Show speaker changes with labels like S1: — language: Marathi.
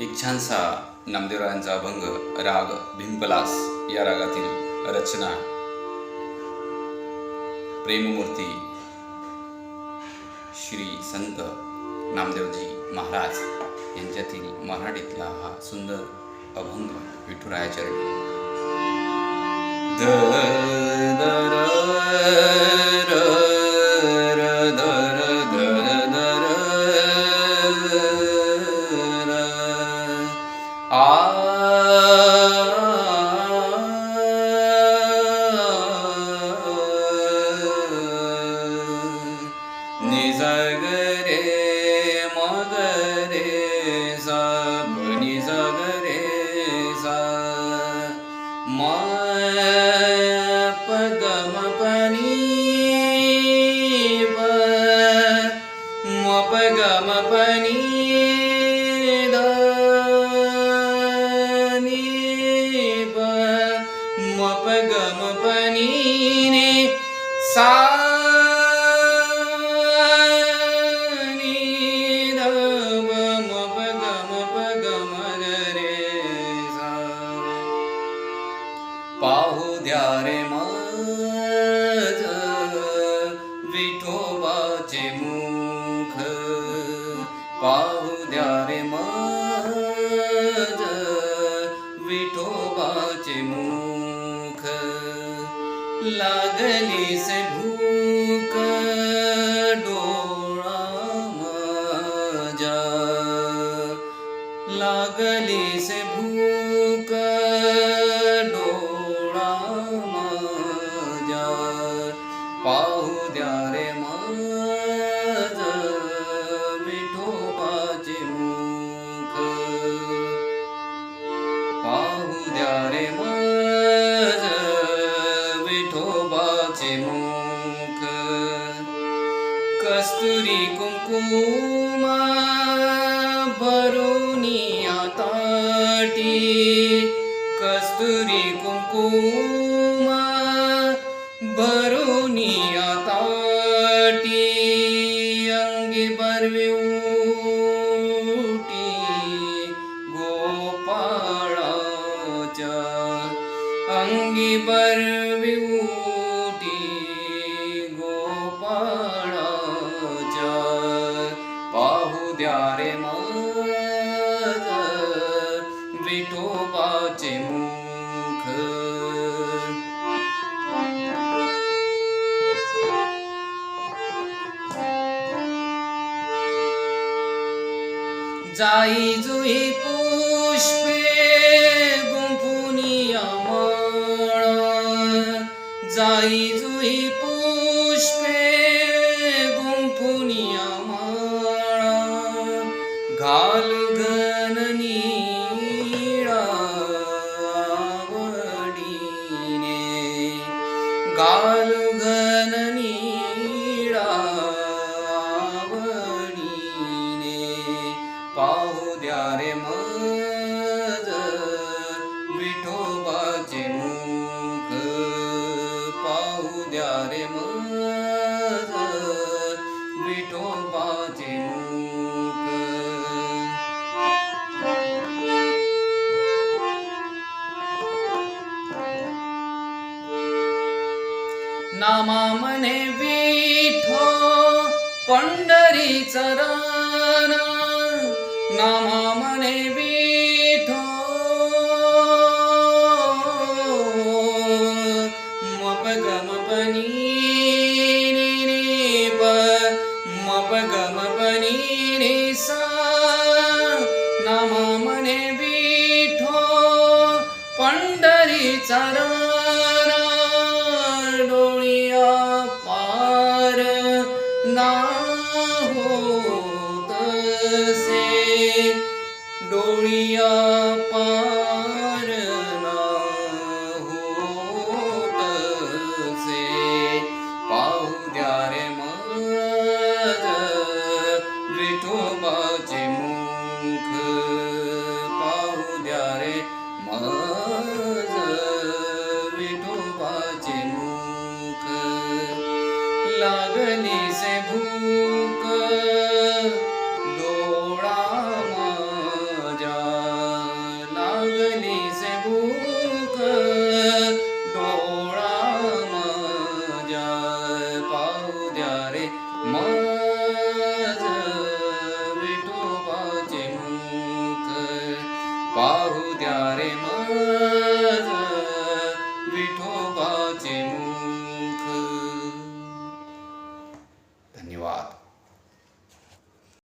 S1: एक छानसा नामदेवरायांचा अभंग राग भिंपलास या रागातील रचना. प्रेममूर्ती श्री संत नामदेवजी महाराज यांच्यातील मराठीतला हा सुंदर अभंग विठुरायाचरणी द 你在给 लागली से भूक डोळा जा लागली से भूक डोळा माझ्या. पाहू द्या रे माझ विठोबाचे मूक. पाहू द्या रे माझ विठोबाचे मुख कस्तुरी कुंकुमा भरुनिया ताटी कस्तुरी कुंकुमा भरुनिया ताटी अंगी बरवी उटी गोपाळाच्या अंगी बरवी पाहू द्या रे माझ विठोबाचे मुख जाई जुई पुष्पे गुंफुनिया माळा जाई जुई الغالدانني नामा मने विठो पंढरी चरण. नामा मने विठो मप गम पनी प मप गम पनी रे सा. नामा मने विठो पंढरी चरण. डोळिया पार ना होत से पाहू द्या रे माझ विठोबाचे मुख पाहू द्या रे माझ रे